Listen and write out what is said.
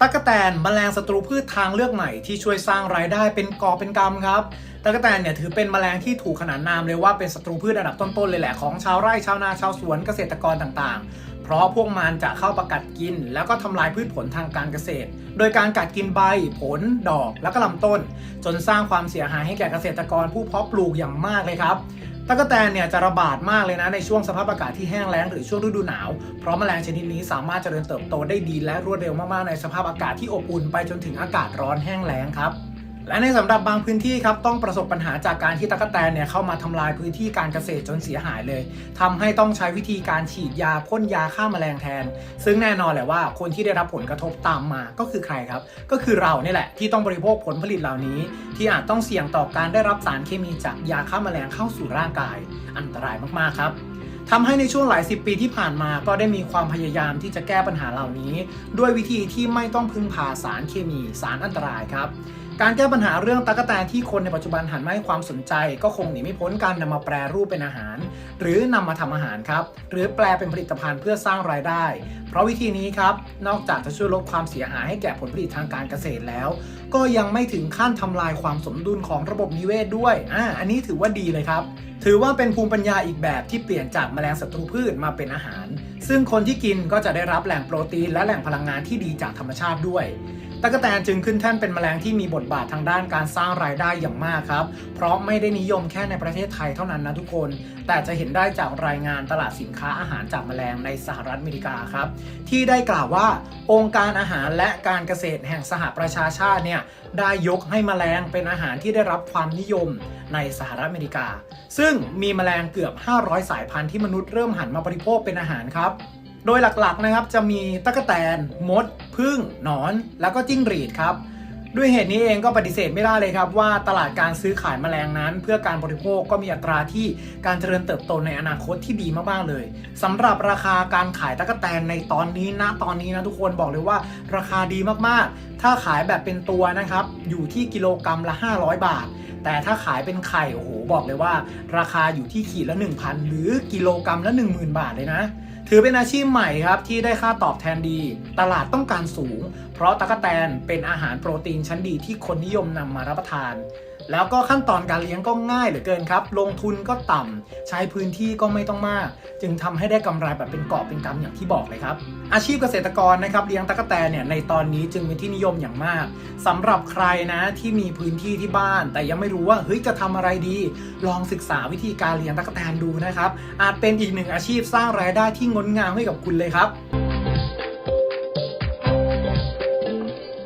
ตั๊กแตนแมลงศัตรูพืชทางเลือกใหม่ที่ช่วยสร้างรายได้เป็นกอเป็นกำครับตั๊กแตนเนี่ยถือเป็นแมลงที่ถูกขนานนามเลยว่าเป็นศัตรูพืชอันดับต้นๆเลยแหละของชาวไร่ชาวนาชาวสวนเกษตรกรต่างๆ เพราะพวกมันจะเข้าประกัดกิน แล้วก็ทำลายพืชผลทางการเกษตร โดยการกัดกินใบ ผล ดอก แล้วก็ลำต้น จนสร้างความเสียหายให้แก่เกษตรกรผู้เพาะปลูกอย่างมากเลยครับตะกแตนเนี่ยจะระบาดมากเลยนะในช่วงสภาพอากาศที่แห้งแล้งหรือช่วงฤดูหนาว เพราะแมลงชนิดนี้สามารถเจริญเติบโตได้ดีและรวดเร็วมากๆในสภาพอากาศที่อบอุ่นไปจนถึงอากาศร้อนแห้งแล้งครับ และในสำหรับบางพื้นที่ครับต้องประสบปัญหาจากการที่ตะกั่วแตนเนี่ยเข้ามาทำลายพื้นที่การเกษตรจนเสียหายเลยทำให้ต้องใช้วิธีการฉีดยาพ่นยาฆ่าแมลงแทน ซึ่งแน่นอนแหละว่าคนที่ได้รับผลกระทบตามมาก็คือใครครับ ก็คือเราเนี่ยแหละที่ต้องบริโภคผลผลิตเหล่านี้ ที่อาจต้องเสี่ยงต่อการได้รับสารเคมีจากยาฆ่าแมลงเข้าสู่ร่างกาย อันตรายมากๆครับ ทำให้ในช่วงหลายสิบปีที่ผ่านมาก็ได้มีความพยายามที่จะแก้ปัญหาเหล่านี้ ด้วยวิธีที่ไม่ต้องพึ่งพาสารเคมีสารอันตรายครับการแก้ปัญหาเรื่องตะกแตนที่คนในปัจจุบันหันมาให้ความสนใจ ก็คงหนีไม่พ้นการนำมาแปรรูปเป็นอาหาร หรือนำมาทำอาหารครับ หรือแปลเป็นผลิตภัณฑ์เพื่อสร้างรายได้ เพราะวิธีนี้ครับ นอกจากจะช่วยลดความเสียหายให้แก่ผลผลิตทางการเกษตรแล้ว ก็ยังไม่ถึงขั้นทำลายความสมดุลของระบบนิเวศด้วยอ่าอันนี้ถือว่าดีเลยครับ ถือว่าเป็นภูมิปัญญาอีกแบบที่เปลี่ยนจากแมลงศัตรูพืชมาเป็นอาหาร ซึ่งคนที่กินก็จะได้รับแหล่งโปรตีนและแหล่งพลังงานที่ดีจากธรรมชาติด้วย ตะกแตนจึงขึ้นแท่นเป็นแมลงที่มีบทบาททางด้านการสร้างรายได้อย่างมากครับ เพราะไม่ได้นิยมแค่ในประเทศไทยเท่านั้นนะทุกคน แต่จะเห็นได้จากรายงานตลาดสินค้าอาหารจากแมลงในสหรัฐอเมริกาครับ ที่ได้กล่าวว่าองค์การอาหารและการเกษตรแห่งสหประชาชาติเนี่ยได้ยกให้แมลงเป็นอาหารที่ได้รับความนิยมในสหรัฐอเมริกา ซึ่งมีแมลงเกือบ 500 สายพันธุ์ที่มนุษย์เริ่มหันมาบริโภคเป็นอาหารครับ โดยหลักๆนะครับจะมีตะกแตน มดพึ่งหนอน แล้วก็จิ้งหรีดครับ ด้วยเหตุนี้เองก็ปฏิเสธไม่ได้เลยครับ ว่าตลาดการซื้อขายแมลงนั้น เพื่อการบริโภคก็มีอัตราที่การเจริญเติบโตในอนาคตที่ดีมากๆเลยสำหรับราคาการขายตะกแตนในตอนนี้นะตอนนี้นะทุกคนบอกเลยว่าราคาดีมากๆ ถ้าขายแบบเป็นตัวนะครับอยู่ที่กิโลกรัมละ 500 บาทแต่ถ้าขายเป็นไข่โอ้โหบอกเลยว่า ราคาอยู่ที่ขีดละ 1,000 หรือกิโลกรัมละ 10,000 บาทเลยนะ ถือเป็นอาชีพใหม่ครับที่ได้ค่าตอบแทนดี ตลาดต้องการสูง เพราะตะกแตนเป็นอาหารโปรตีนชั้นดีที่คนนิยมนำมารับประทาน แล้วก็ขั้นตอนการเลี้ยงก็ง่ายเหลือเกินครับ ลงทุนก็ต่ำใช้พื้นที่ก็ไม่ต้องมาก จึงทำให้ได้กำไรแบบเป็นกอบเป็นกำอย่างที่บอกเลยครับ อาชีพเกษตรกรนะครับเลี้ยงตะกแตนเนี่ยในตอนนี้จึงเป็นที่นิยมอย่างมากสำหรับใครนะที่มีพื้นที่ที่บ้าน แต่ยังไม่รู้ว่าเฮ้ยจะทำอะไรดี ลองศึกษาวิธีการเลี้ยงตะกแตนดูนะครับอาจเป็นอีกหนึ่งอาชีพสร้างรายได้ที่งดงามให้กับคุณเลยครับ